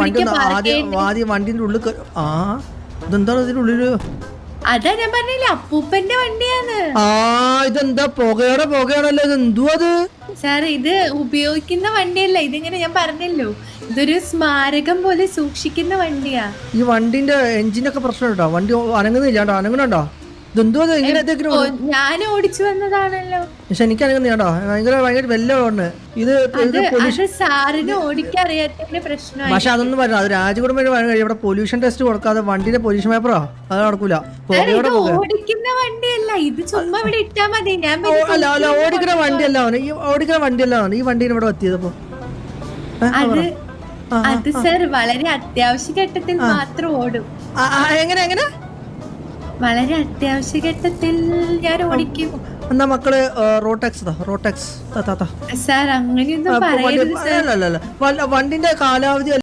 വണ്ടിന്റെ ഉള്ളിൽ ആ ഇതെന്താണ് ഇതിന്റെ ഉള്ളിൽ? അതാ ഞാൻ പറഞ്ഞില്ല അപ്പൂപ്പന്റെ വണ്ടിയാണ്. ആ ഇതെന്താ പുകയുടെ പുകയാണല്ലോ ഇത് എന്തുവാ അത് സാർ ഇത് ഉപയോഗിക്കുന്ന വണ്ടിയല്ല ഇതിങ്ങനെ ഞാൻ പറഞ്ഞല്ലോ. ഇതൊരു സ്മാരകം പോലെ സൂക്ഷിക്കുന്ന വണ്ടിയാ. ഈ വണ്ടിന്റെ എഞ്ചിനൊക്കെ പ്രശ്നം കേട്ടോ വണ്ടി അനങ്ങുന്നില്ല കേട്ടോ അനങ്ങണുണ്ടോ ഞാൻ ഓടിച്ചു വന്നതാണല്ലോ. പക്ഷെ എനിക്ക് അനങ്ങുന്നില്ല കേട്ടോ. ഭയങ്കര ഭയങ്കര വെല്ല ഉണ്ട് ഇത് സാറിന് ഓടിക്കറിയാത്തതിന്റെ പ്രശ്നമായി പക്ഷെ അതൊന്നും പറഞ്ഞു അത് രാജകുടുംബം കഴിയും. ഇവിടെ പൊല്യൂഷൻ ടെസ്റ്റ് കൊടുക്കാതെ വണ്ടിന്റെ പൊല്യൂഷൻ പേപ്പറോ അത് നടക്കൂല. ഓടിക്കുന്ന വണ്ടിയല്ല. ഇത് ചുമ്മാ ഇവിടെ ഇട്ടാ മതി. ഞാൻ അല്ല അല്ല ഓടിക്കുന്ന വണ്ടിയല്ല അവന്. ഈ ഓടിക്കുന്ന വണ്ടിയല്ല ഈ വണ്ടിയിൽ ഇവിടെ എത്തിയതപ്പോ അത് സാർ വളരെ അത്യാവശ്യ ഘട്ടത്തിൽ മാത്രം ഓടും. എങ്ങനെ എങ്ങനെ? വളരെ അത്യാവശ്യ ഘട്ടത്തിൽ ഞാൻ ഓടിക്കും. എന്നാ മക്കൾ റോട്ടാക്സ് റോട്ടാക്സ്. സാർ അങ്ങനെയൊന്നും പറയരുത് വണ്ടിന്റെ കാലാവധി